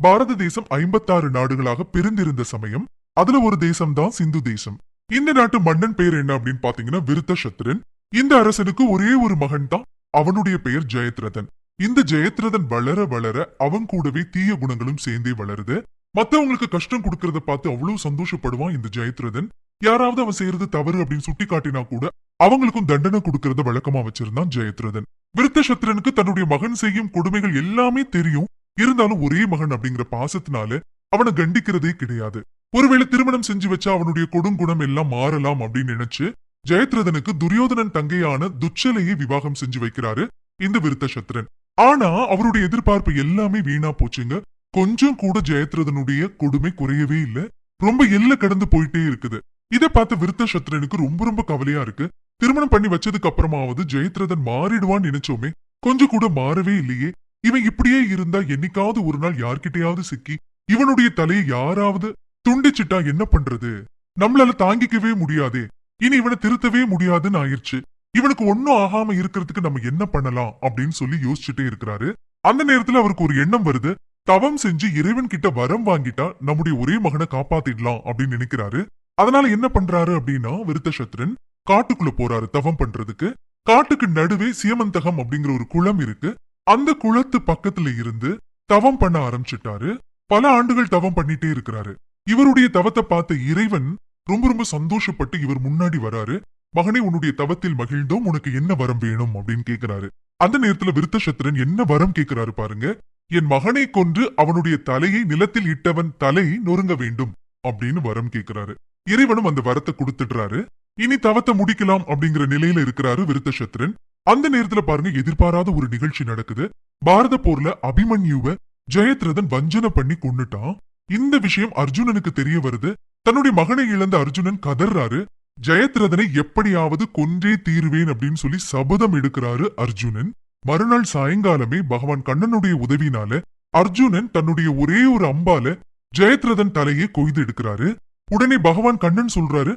பாரத தேசம் ஐம்பத்தாறு நாடுகளாக பிரிந்திருந்த சமயம் அதுல ஒரு தேசம் தான் சிந்து தேசம். இந்த நாட்டு மன்னன் பெயர் என்ன அப்படின்னு பாத்தீங்கன்னா விருத்தசத்ரன் இந்த அரசனுக்கு ஒரே ஒரு மகன் தான் அவனுடைய பெயர் ஜெயத்ரதன். இந்த ஜெயத்ரதன் வளர வளர அவன் கூடவே தீய குணங்களும் சேர்ந்தே வளருது. மத்தவங்களுக்கு கஷ்டம் கொடுக்கறத பார்த்து அவ்வளவு சந்தோஷப்படுவான் இந்த ஜெயத்ரதன். யாராவது அவன் செய்யறது தவறு அப்படின்னு சுட்டி காட்டினா கூட அவங்களுக்கும் தண்டனை கொடுக்கறத வழக்கமா வச்சிருந்தான் ஜெயத்ரதன். விருத்தசத்ரனுக்கு தன்னுடைய மகன் செய்யும் கொடுமைகள் எல்லாமே தெரியும். இருந்தாலும் ஒரே மகன் அப்படிங்கிற பாசத்தினால அவனை கண்டிக்கிறதே கிடையாது. ஒருவேளை திருமணம் செஞ்சு வச்சா அவனுடைய கொடுங்குணம் எல்லாம் மாறலாம் அப்படின்னு நினைச்சு ஜெயத்ரதனுக்கு துரியோதனன் தங்கையான துச்சலையை விவாகம் செஞ்சு வைக்கிறாரு இந்த விருத்தசத்ரன் ஆனா அவருடைய எதிர்பார்ப்பு எல்லாமே வீணா போச்சுங்க. கொஞ்சம் கூட ஜெயத்ரதனுடைய கொடுமை குறையவே இல்ல. ரொம்ப எல்ல கடந்து போயிட்டே இருக்குது. இதை பார்த்த சத்ரனுக்கு ரொம்ப ரொம்ப கவலையா இருக்கு. திருமணம் பண்ணி வச்சதுக்கு அப்புறமாவது ஜெயத்ரதன் மாறிடுவான்னு நினைச்சோமே. கொஞ்சம் கூட மாறவே இல்லையே. இவன் இப்படியே இருந்தா என்னைக்காவது ஒரு நாள் யார்கிட்டயாவது சிக்கி இவனுடைய தலையை யாராவது துண்டிச்சிட்டா என்ன பண்றது? நம்மளால தாங்கிக்கவே முடியாதே. இனி இவனை திருத்தவே முடியாதுன்னு ஆயிடுச்சு இவனுக்கு ஒன்னும் ஆகாம இருக்கிறதுக்கு நம்ம என்ன பண்ணலாம் அப்படின்னு சொல்லி யோசிச்சுட்டே இருக்கிறாரு. அந்த நேரத்துல அவருக்கு ஒரு எண்ணம் வருது. தவம் செஞ்சு இறைவன் கிட்ட வரம் வாங்கிட்டா நம்முடைய ஒரே மகனை காப்பாத்திடலாம் அப்படின்னு நினைக்கிறாரு. அதனால என்ன பண்றாரு அப்படின்னா விருத்தசத்ரன் காட்டுக்குள்ள போறாரு தவம் பண்றதுக்கு. காட்டுக்கு நடுவே சியமந்தகம் அப்படிங்கிற ஒரு குளம் இருக்கு. அந்த குளத்து பக்கத்துல இருந்து தவம் பண்ண ஆரம்பிச்சிட்டாரு. பல ஆண்டுகள் தவம் பண்ணிட்டே இருக்கிறாரு. இவருடைய தவத்தை பார்த்த இறைவன் ரொம்ப ரொம்ப சந்தோஷப்பட்டு இவர் முன்னாடி வராரு. மகனே உன்னுடைய தவத்தில் மகிழ்ந்தோம். உனக்கு என்ன வரம் வேணும் அப்படின்னு கேக்குறாரு. அந்த நேரத்துல விருத்தசத்திரன் என்ன வரம் கேக்குறாரு பாருங்க. என் மகனை கொன்று அவனுடைய தலையை நிலத்தில் இட்டவன் தலை நொறுங்க வேண்டும் அப்படின்னு வரம் கேக்குறாரு. இறைவனும் அந்த வரத்தை கொடுத்துடுறாரு. இனி தவத்தை முடிக்கலாம் அப்படிங்கிற நிலையில இருக்கிறாரு விருத்தசத்திரன். அந்த நேரத்துல பாருங்க எதிர்பாராத ஒரு நிகழ்ச்சி நடக்குது. பாரத போர்ல அபிமன்யுவ ஜெயத்ரதன் வஞ்சனை பண்ணி கொன்னுட்டான். இந்த விஷயம் அர்ஜுனனுக்கு தெரிய வருது. தன்னுடைய மகனை இழந்த அர்ஜுனன் கதர்றாரு. ஜெயத்ரதனை எப்படியாவது கொன்றே தீருவேன் அப்படின்னு சொல்லி சபதம் எடுக்கிறாரு அர்ஜுனன். மறுநாள் சாயங்காலமே பகவான் கண்ணனுடைய உதவினால அர்ஜுனன் தன்னுடைய ஒரே ஒரு அம்பால ஜெயத்ரதன் தலையை கொய்து எடுக்கிறாரு. உடனே பகவான் கண்ணன் சொல்றாரு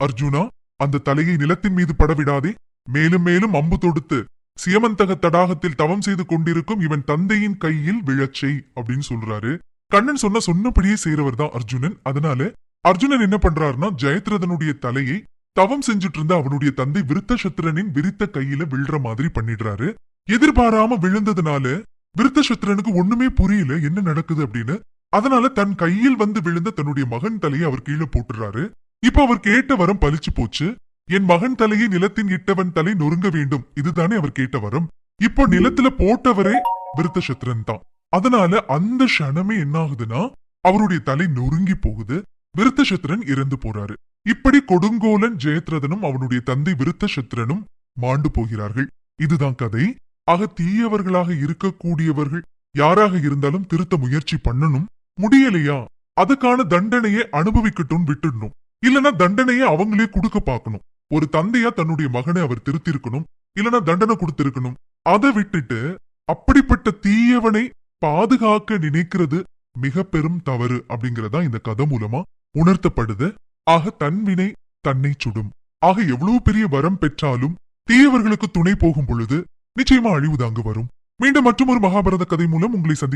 அர்ஜுனா அந்த தலையை நிலத்தின் மீது படவிடாதே. மேலும் மேலும் அம்பு தொடுத்து சியமந்தக தடாகத்தில் தவம் செய்து கொண்டிருக்கும் இவன் தந்தையின் கையில் விழச்சை அப்படின்னு சொல்றாரு. கண்ணன் சொன்ன சொன்னபடியே செய்யறவர் தான் அர்ஜுனன். அதனால அர்ஜுனன் என்ன பண்றாருன்னா ஜெயத்ரதனுடைய தலையை தவம் செஞ்சுட்டு இருந்த அவனுடைய தந்தை விருத்தசத்ரனின் விரித்த கையில விழுற மாதிரி பண்ணிடுறாரு. எதிர்பாராம விழுந்ததுனால விருத்தசத்ரனுக்கு ஒண்ணுமே புரியல என்ன நடக்குது அப்படின்னு. அதனால தன் கையில் வந்து விழுந்த தன்னுடைய மகன் தலையை அவர் கீழே போட்டுறாரு. இப்ப அவர் கேட்ட வரம் பலிச்சு போச்சு. என் மகன் தலையை நிலத்தின் இட்டவன் தலை நொறுங்க வேண்டும். இதுதானே அவர் கேட்ட வரம். இப்போ நிலத்துல போட்டவரே விருத்தசத்ரன் தான். அதனால அந்த க்ஷணமே என்ன ஆகுதுன்னா அவருடைய தலை நொறுங்கி போகுது. விருத்தசத்ரன் இறந்து போறாரு. இப்படி கொடுங்கோலன் ஜெயத்ரதனும் அவனுடைய தந்தை விருத்தசத்ரனும் மாண்டு போகிறார்கள். இதுதான் கதை. ஆக தீயவர்களாக இருக்கக்கூடியவர்கள் யாராக இருந்தாலும் திருத்த முயற்சி பண்ணணும். முடியலையா? அதுக்கான தண்டனையை அனுபவிக்கட்டும் விட்டுடணும். இல்லனா தண்டனையை அவங்களே கொடுக்க பார்க்கணும். ஒரு தந்தையா தன்னுடைய மகனை அவர் திருத்திருக்கணும் இல்லனா தண்டனை கொடுத்திருக்கணும். அதை விட்டுட்டு அப்படிப்பட்ட தீயவனை பாதுகாக்க நினைக்கிறது மிக பெரும் தவறு அப்படிங்கறதா இந்த கதை மூலமா உணர்த்தப்படுது. ஆக தன்வினை தன்னை சுடும். ஆக எவ்வளவு பெரிய வரம் பெற்றாலும் தீயவர்களுக்கு துணை போகும் பொழுது நிச்சயமா அழிவுதாங்க வரும். மீண்டும் மற்றொரு மகாபாரத கதை மூலம் உங்களை சந்தி